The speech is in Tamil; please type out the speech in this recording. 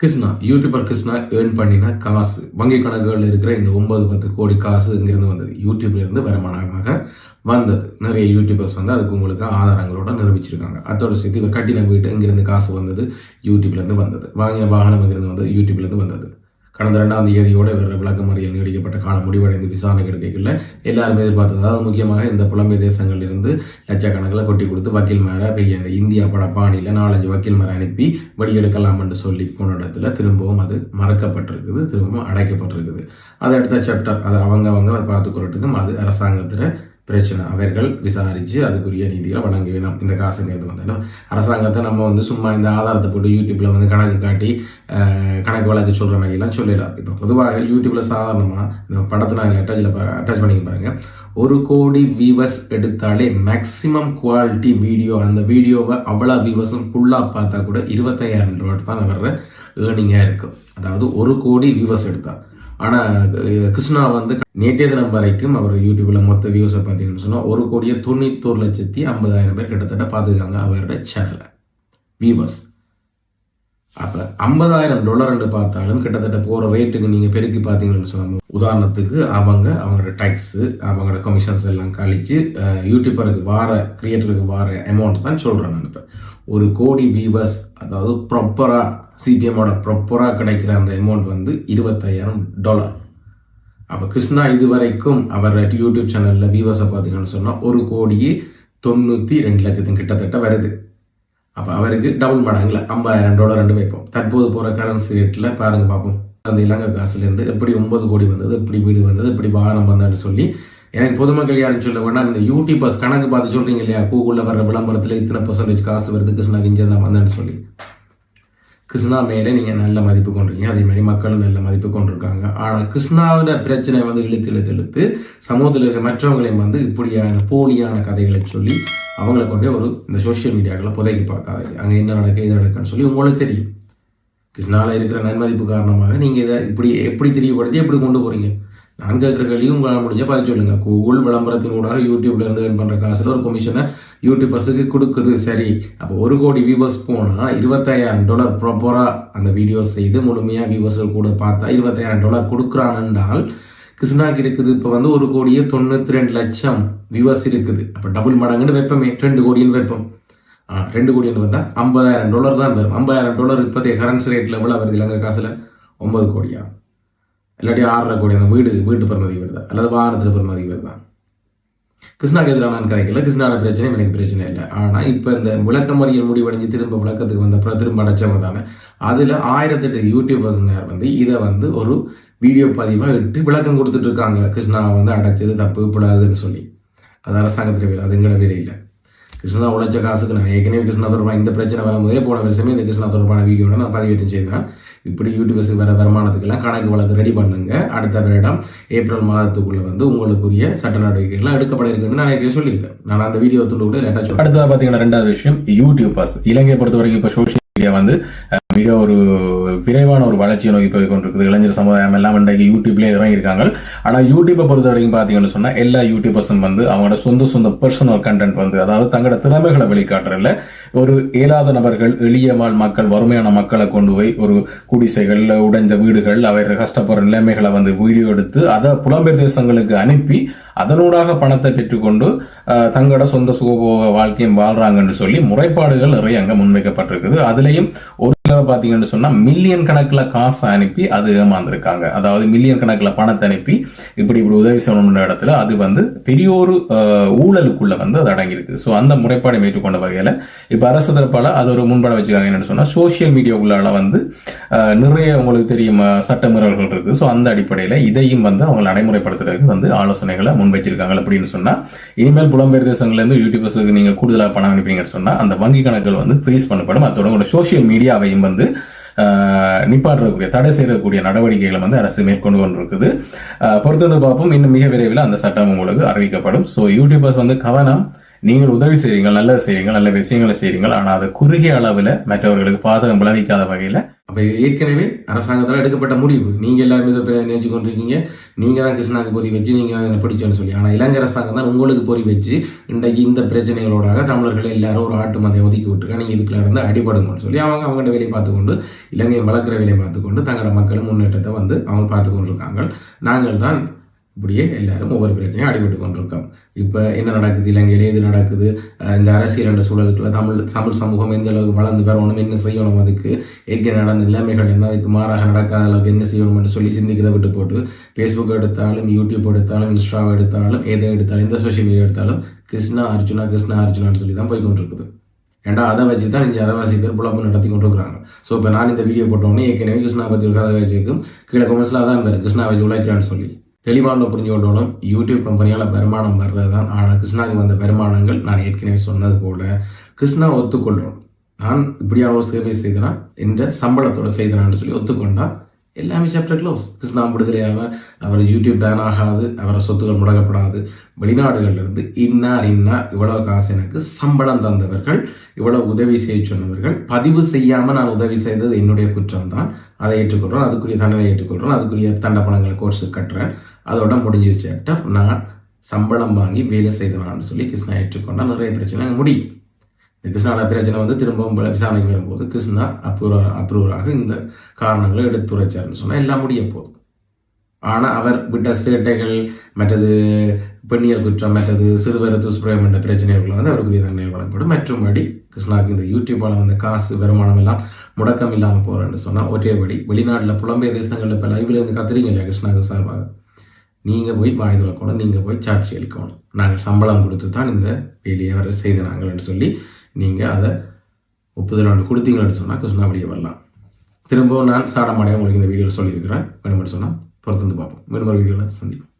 கிருஷ்ணா யூடியூபர் கிருஷ்ணா ஏர்ன் பண்ணின காசு. வங்கி கணக்குகளில் இருக்கிற இந்த ஒன்பது பத்து கோடி காசு இங்கிருந்து வந்தது. யூடியூப்லேருந்து வருமானமாக வந்தது. நிறைய யூடியூபர்ஸ் வந்து அதுக்கு உங்களுக்கு ஆதாரங்களோட நிரூபிச்சிருக்காங்க. அதோட சேர்த்து இவர் கட்டின வீட்டு இங்கிருந்து காசு வந்தது யூடியூப்லேருந்து வந்தது. வாங்கின வாகனம் இங்கிருந்து வந்தது யூடியூப்லேருந்து வந்தது. கடந்த ரெண்டாம் தேதியோட இவர் விளக்கமறியல் நீடிக்கப்பட்ட காலம் முடிவடைந்து விசாரணை கிடைக்கல எல்லாரும் எதிர்பார்த்தது அதாவது முக்கியமாக இந்த புலம்பெயர் தேசங்களில் இருந்து லட்சக்கணக்கில் கொட்டி கொடுத்து வக்கீல் மேர பெரிய இந்த இந்தியா பட பாணியில் நாலஞ்சு வக்கீல் மேர அனுப்பி வெடியெடுக்கலாம் என்று சொல்லி போன இடத்துல திரும்பவும் அது மறக்கப்பட்டிருக்குது திரும்பவும் அடைக்கப்பட்டிருக்குது. அதை அடுத்த சாப்டர் அது அவங்க அவங்க பார்த்துக்கிறதுக்கும் அது அரசாங்கத்தில் பிரச்சனை. அவர்கள் விசாரித்து அதுக்குரிய நீதிகளை வழங்க வேணும். இந்த காசுங்கிறது வந்து அரசாங்கத்தை நம்ம வந்து சும்மா இந்த ஆதாரத்தை போட்டு யூடியூப்பில் வந்து கணக்கு காட்டி கணக்கு வழக்கு சொல்கிற மாதிரிலாம் சொல்லிடலாம் இப்போ பொதுவாக யூடியூப்பில் சாதாரணமாக இந்த படத்தை நான் அட்டாச்சில் அட்டாச் பண்ணி பாருங்கள் ஒரு கோடி வியூவர்ஸ் எடுத்தாலே மேக்ஸிமம் குவாலிட்டி வீடியோ அந்த வீடியோவை அவ்வளோ வியூவர்ஸும் ஃபுல்லாக பார்த்தா கூட இருபத்தையாயிரம் ரூபா தான் வர்ற ஏர்னிங்காக இருக்கும் அதாவது ஒரு கோடி வியூவர்ஸ் எடுத்தால் ஆனால் கிருஷ்ணா வந்து நேற்றைய தினம் வரைக்கும் அவர் யூடியூப்பில் மொத்த வியூஸை பார்த்தீங்கன்னு சொன்னால் ஒரு கோடியே தொண்ணூத்தோரு லட்சத்தி ஐம்பதாயிரம் பேர் கிட்டத்தட்ட பார்த்துருக்காங்க அவரோட சேனலை வியூவர்ஸ் அப்போ ஐம்பதாயிரம் டாலர்னு பார்த்தாலும் கிட்டத்தட்ட போகிற ரேட்டுக்கு நீங்கள் பெருக்கி பார்த்தீங்கன்னு சொன்னால் உதாரணத்துக்கு அவங்க அவங்களோட டேக்ஸு அவங்களோட கமிஷன்ஸ் எல்லாம் கழிச்சு யூடியூபருக்கு வார கிரியேட்டருக்கு வார அமௌண்ட் தான் சொல்கிறேன் நான் இப்போ. ஒரு கோடி வியூவர்ஸ் அதாவது ப்ராப்பராக சிபிஎம்மோட ப்ரொப்பராக கிடைக்கிற அந்த அமௌண்ட் வந்து இருபத்தையாயிரம் டாலர் அப்போ கிருஷ்ணா இதுவரைக்கும் அவர் யூடியூப் சேனலில் வியூவர்ஸை பார்த்தீங்கன்னு சொன்னால் ஒரு கோடியே தொண்ணூற்றி ரெண்டு லட்சத்துக்கு கிட்டத்தட்ட வருது. அப்போ அவருக்கு டபுள் மடங்கில் ஐம்பதாயிரம் டாலர் ரெண்டு வைப்போம். தற்போது போகிற கரன்சி ரேட்டில் பாருங்கள் பார்ப்போம் அந்த இலங்கை காசுலேருந்து எப்படி ஒன்பது கோடி வந்தது எப்படி வீடு வந்தது எப்படி வாகனம் வந்ததுன்னு சொல்லி எனக்கு பொதுமக்கள் யாரும் சொல்ல வேணா இந்த யூடியூபர்ஸ் கணக்கு பார்த்து சொல்கிறீங்க இல்லையா? கூகுளில் வர்ற விளம்பரத்தில் இத்தனை பர்சன்டேஜ் காசு வருது கிருஷ்ணா கிஞ்சந்தான் வந்தேன்னு சொல்லி. கிருஷ்ணா மேலே நீங்கள் நல்ல மதிப்பு கொண்டிருக்கீங்க. அதே மாதிரி மக்களும் நல்ல மதிப்பு கொண்டிருக்காங்க. ஆனால் கிருஷ்ணாவோட பிரச்சனை வந்து இழுத்து இழுத்து இழுத்து சமூகத்தில் இருக்க மற்றவங்களையும் வந்து இப்படியான போலியான கதைகளை சொல்லி அவங்கள கொண்டே ஒரு இந்த சோஷியல் மீடியாக்களை புதைக்கி பார்க்காது அங்கே என்ன நடக்கு இது நடக்குன்னு சொல்லி உங்களுக்கு தெரியும். கிருஷ்ணாவில் இருக்கிற நன்மதிப்பு காரணமாக நீங்கள் இதை இப்படி எப்படி தெரியப்படுத்தி எப்படி கொண்டு போகிறீங்க நான் கேட்குற கேள்வியும் உங்களால் முடிஞ்ச பதில் சொல்லுங்கள் கூகுள் விளம்பரத்தின் ஊடாக யூடியூப்ல இருந்து பண்ணுற காசில் ஒரு கமிஷனை யூடியூபர்ஸுக்கு கொடுக்குது. சரி. அப்போ ஒரு கோடி வியூவர்ஸ் போனால் இருபத்தாயிரம் டாலர் ப்ராப்பராக அந்த வீடியோஸ் செய்து முழுமையாக வியூவர்ஸ்கள் கூட பார்த்தா இருபத்தாயிரம் டாலர் கொடுக்குறான்னால் கிருஷ்ணாக்கு இருக்குது. இப்போ வந்து ஒரு கோடியே தொண்ணூற்றி ரெண்டு லட்சம் வியூவர்ஸ் இருக்குது. அப்போ டபுள் மடங்குன்னு வைப்போமே. ரெண்டு கோடின்னு வைப்போம். ஆ ரெண்டு கோடின்னு வந்தால் ஐம்பதாயிரம் டாலர் தான் வரும். ஐம்பதாயிரம் டாலர் இப்போதைய கரன்சி ரேட்டில் எவ்வளோ வருது இலங்கை காசில்? ஒம்பது கோடியா? இல்லாட்டி ஆறரை கோடி அந்த வீடு வீட்டு பெருமதி வருதா அல்லது வாகனத்தில் பெருமதி வருதா கிருஷ்ணாக்கு எதிராக நான் கதைக்கல. கிருஷ்ணாவோட பிரச்சனை எனக்கு பிரச்சனை இல்லை. ஆனால் இப்போ இந்த விளக்கமறியல் முடிவடைஞ்சு திரும்ப விளக்கத்துக்கு வந்த அப்புறம் திரும்ப அடைச்சவங்க தானே. அதில் ஆயிரத்தெட்டு யூடியூபர்ஸ்னர் வந்து இதை வந்து ஒரு வீடியோ பதிவாக இட்டு விளக்கம் கொடுத்துட்டு இருக்காங்க. கிருஷ்ணா வந்து அடைச்சது தப்பு கூடாதுன்னு சொல்லி. அது அரசாங்கத்தில் வேலை அது எங்கட வேலை இல்லை கிருஷ்ணா உழைச்ச காசுக்கு நான் ஏற்கனவே கிருஷ்ணா தொடர்பான இந்த பிரச்சனை வரும்போதே போன வருஷமே இந்த கிருஷ்ணா தொடர்பான வீடியோட நான் பதிவேற்றம் செய்தேன். இப்படி யூடியூபர்ஸுக்கு வர வருமானத்துக்கெல்லாம் கணக்கு வழக்கு ரெடி பண்ணுங்க. அடுத்த வருடம் ஏப்ரல் மாதத்துக்குள்ளே வந்து உங்களுக்குரிய சட்ட நடவடிக்கைகள்லாம் எடுக்கப்பட இருக்குன்னு நான் ஏற்கனவே சொல்லியிருக்கேன். நான் அந்த வீடியோ துண்டு கூட லேட்டாக சொல்றேன். பார்த்தீங்கன்னா ரெண்டாவது விஷயம் யூடியூபர்ஸ் இலங்கையை பொறுத்த வரைக்கும் இப்போ சோஷியல் மீடியா வந்து மிக ஒரு விரைவான ஒரு வளர்ச்சியை நோக்கி போய் கொண்டிருக்குது. இளைஞர் சமுதாயம் எல்லாம் இன்றைக்கு யூடியூப்லேயே இறங்கி இருக்காங்க யூடியூப்பை பொறுத்த வரைக்கும் பார்த்தீங்கன்னு சொன்னால் எல்லா யூடியூபர்ஸும் வந்து அவங்களோட சொந்த சொந்த பர்சனல் கண்டென்ட் வந்து அதாவது தங்களோட திறமைகளை வெளிக்காட்டுறதுல ஒரு இயலாத நபர்கள் எளிய வாழ் மக்கள் வறுமையான மக்களை கொண்டு போய் ஒரு குடிசைகள் உடைந்த வீடுகள் அவர்கள் கஷ்டப்படுற நிலைமைகளை வந்து வீடியோ எடுத்து அதை புலம்பெயர் தேசங்களுக்கு அனுப்பி அதனூடாக பணத்தை பெற்றுக்கொண்டு தங்களோட சொந்த சுகபோக வாழ்க்கையும் வாழ்றாங்கன்னு சொல்லி முறைப்பாடுகள் நிறைய அங்கே முன்வைக்கப்பட்டிருக்குது. அதுலேயும் ஒரு சிலர் பார்த்தீங்கன்னு சொன்னால் மில்லியன் கணக்கில் காசு அனுப்பி அது ஏமாந்துருக்காங்க. அதாவது மில்லியன் கணக்கில் பணத்தை அனுப்பி இப்படி இப்படி உதவி செய்யணுன்ற இடத்துல அது வந்து பெரிய ஒரு ஊழலுக்குள்ளே ஊழலுக்குள்ள வந்து அது அடங்கியிருக்கு. ஸோ அந்த முறைப்பாடை மேற்கொண்ட வகையில் இப்போ அரசு தரப்பால் அது ஒரு முன்பட வச்சுக்காங்க. என்னென்னு சொன்னால் சோசியல் மீடியாவுக்குள்ளால வந்து நிறைய உங்களுக்கு தெரியும் அஹ், இருக்குது ஸோ அந்த அடிப்படையில் இதையும் வந்து அவங்க நடைமுறைப்படுத்துறதுக்கு வந்து ஆலோசனைகளை முன்வைச்சிருக்காங்க அப்படின்னு சொன்னால் இனிமேல் புலம்பெயர் தேசங்கள்லேருந்து யூடியூபர்ஸுக்கு நீங்கள் கூடுதலாக பணம் அனுப்பிங்கன்னு சொன்னால் அந்த வங்கி கணக்குகள் வந்து ஃப்ரீஸ் பண்ணப்படும். அதோட உங்களோட சோசியல் மீடியாவையும் வந்து ஆஹ், தடை செய்யக்கூடிய நடவடிக்கைகளை வந்து அரசு மேற்கொண்டு கொண்டிருக்குது. பொறுத்தவரை பார்ப்போம். இன்னும் மிக விரைவில் அந்த சட்டம் உங்களுக்கு அறிவிக்கப்படும். ஸோ யூடியூபர்ஸ் வந்து கவனம் நீங்கள் உதவி செய்யுங்கள் நல்லது செய்யுங்கள் நல்ல விஷயங்களை செய்யுங்கள். ஆனால் அதை குறுகிய அளவில் மற்றவர்களுக்கு பாதகம் விளைவிக்காத வகையில் அப்போ ஏற்கனவே அரசாங்கத்தால் எடுக்கப்பட்ட முடிவு. நீங்கள் எல்லாரும் இதை நினைச்சு கொண்டிருக்கீங்க. நீங்கள் தான் கிருஷ்ணாக்கு பொறி வச்சு நீங்கள் பிடிச்சோன்னு சொல்லி. ஆனால் இலங்கை அரசாங்கம் தான் உங்களுக்கு பொறி வச்சு இன்றைக்கு இந்த பிரச்சனைகளோடாக தமிழர்கள் எல்லாரும் ஒரு ஆட்டு மந்தையை ஒதுக்கி விட்டுருக்கா நீங்கள் இதுக்குள்ள இருந்து அடிபடுங்கன்னு சொல்லி அவங்க அவங்கள்ட்ட வேலையை பார்த்துக்கொண்டு இலங்கையை வளர்க்குற வேலையை பார்த்துக்கொண்டு தங்களோட மக்கள் முன்னேற்றத்தை வந்து அவங்க பார்த்து கொண்டிருக்காங்க நாங்கள் தான் இப்படியே எல்லாரும் ஒவ்வொரு பிரச்சனையும் அடிபட்டு கொண்டிருக்கோம். இப்போ என்ன நடக்குது? இலங்கையில் எது நடக்குது? இந்த அரசியல் என்ற சூழலுக்குள்ள தமிழ் தமிழ் சமூகம் எந்த அளவுக்கு வளர்ந்து வரணும் என்ன செய்யணும் அதுக்கு? எங்கே நடந்த நிலைமைகள் என்ன? அதுக்கு மாறாக நடக்காத அளவுக்கு என்ன செய்யணும் என்று சொல்லி சிந்திக்கிறத விட்டு போட்டு ஃபேஸ்புக் எடுத்தாலும் யூடியூப் எடுத்தாலும் இன்ஸ்டாவை எடுத்தாலும் எதை எடுத்தாலும் எந்த சோஷியல் மீடியா எடுத்தாலும் கிருஷ்ணா அர்ஜுனா கிருஷ்ணா அர்ஜுனான்னு சொல்லி தான் போய் கொண்டிருக்குது. ஏன்டா அதை வச்சு தான் இங்கே அரைவாசி பேர் புலப்பு நடத்தி கொண்டு இருக்கிறாங்க ஸோ இப்போ நான் இந்த வீடியோ போட்டோன்னே ஏற்கனவே கிருஷ்ணா பற்றி ஒரு கதை வச்சுக்கும் கீழே கொமெண்ட்ஸில் அதான் பேர். கிருஷ்ணா வச்சு உழைக்கிறான்னு சொல்லி. தெளிவான புரிஞ்சு கொண்டோனும் யூடியூப் கம்பெனியால் வருமானம் வர்றது தான் ஆனால் கிருஷ்ணாவுக்கு வந்த வருமானங்கள் நான் ஏற்கனவே சொன்னது போல் கிருஷ்ணா ஒத்துக்கொள்கிறோம் நான் இப்படியான ஒரு சேவை செய்தனா என்ற சம்பளத்தோட செய்தனான்னு சொல்லி ஒத்துக்கொண்டா எல்லாமே சாப்டர் க்ளோஸ் கிருஷ்ணா விடுதலையாக அவர் யூடியூப் பேன் ஆகாது அவரை சொத்துக்கள் முடக்கப்படாது. வெளிநாடுகளிலிருந்து இன்னார் இன்னார் இவ்வளவு காசு எனக்கு சம்பளம் தந்தவர்கள் இவ்வளவு உதவி செய்ய சொன்னவர்கள் பதிவு செய்யாமல் நான் உதவி செய்தது என்னுடைய குற்றம் தான் அதை ஏற்றுக்கொள்கிறோம் அதுக்குரிய தண்டனை ஏற்றுக்கொள்கிறோம் அதுக்குரிய தண்ட பணங்களை கோர்ஸ் கட்டுறேன். அதோட முடிஞ்சு சாப்டர் நான் சம்பளம் வாங்கி வேலை செய்தனான்னு சொல்லி கிருஷ்ணா ஏற்றுக்கொண்டால் நிறைய பிரச்சனை முடியும். இந்த பிரச்சனை வந்து திரும்பவும் பல விசாரணைக்கு வரும்போது கிருஷ்ணா அப்ரூவர் அப்ரூவராக இந்த காரணங்களை எடுத்துரைச்சார்னு சொன்னால் எல்லாம் முடிய போதும் ஆனால் அவர் விட்ட சேட்டைகள் மற்றது பெண்ணியல் குற்றம் மற்றது சிறுவர் துஷ்பிரயம் என்ற பிரச்சனைகள் வந்து அவருக்கு தண்டனை வழங்கப்படும் மற்றும்படி கிருஷ்ணாவுக்கு இந்த யூடியூப்பால் வந்த காசு வருமானம் எல்லாம் முடக்கம் இல்லாமல் போகிறேன்னு சொன்னால் ஒரேபடி வெளிநாட்டில் புலம்பெயர் தேசங்களில் இப்போ லைவில் இருந்து கத்துறீங்க இல்லையா கிருஷ்ணாவுக்கு சார்பாக? நீங்கள் போய் வாய் திறக்கணும் நீங்கள் போய் சாட்சி அளிக்கணும். நாங்கள் சம்பளம் கொடுத்து தான் இந்த வேலையை அவர் செய்து நாங்கள்னு சொல்லி நீங்கள் அதை ஒப்புதல் ஒன்று கொடுத்தீங்கன்னு சொன்னால் கிருஷ்ணா அப்படியே வரலாம். திரும்பவும் நான் சாடமாடையாக உங்களுக்கு இந்த வீடியோவில் சொல்லியிருக்கிறேன். வேணுமென்னு சொன்னால் பொறுத்து வந்து பார்ப்போம். மீண்டும் ஒரு வீடியோவில் சந்திப்போம்.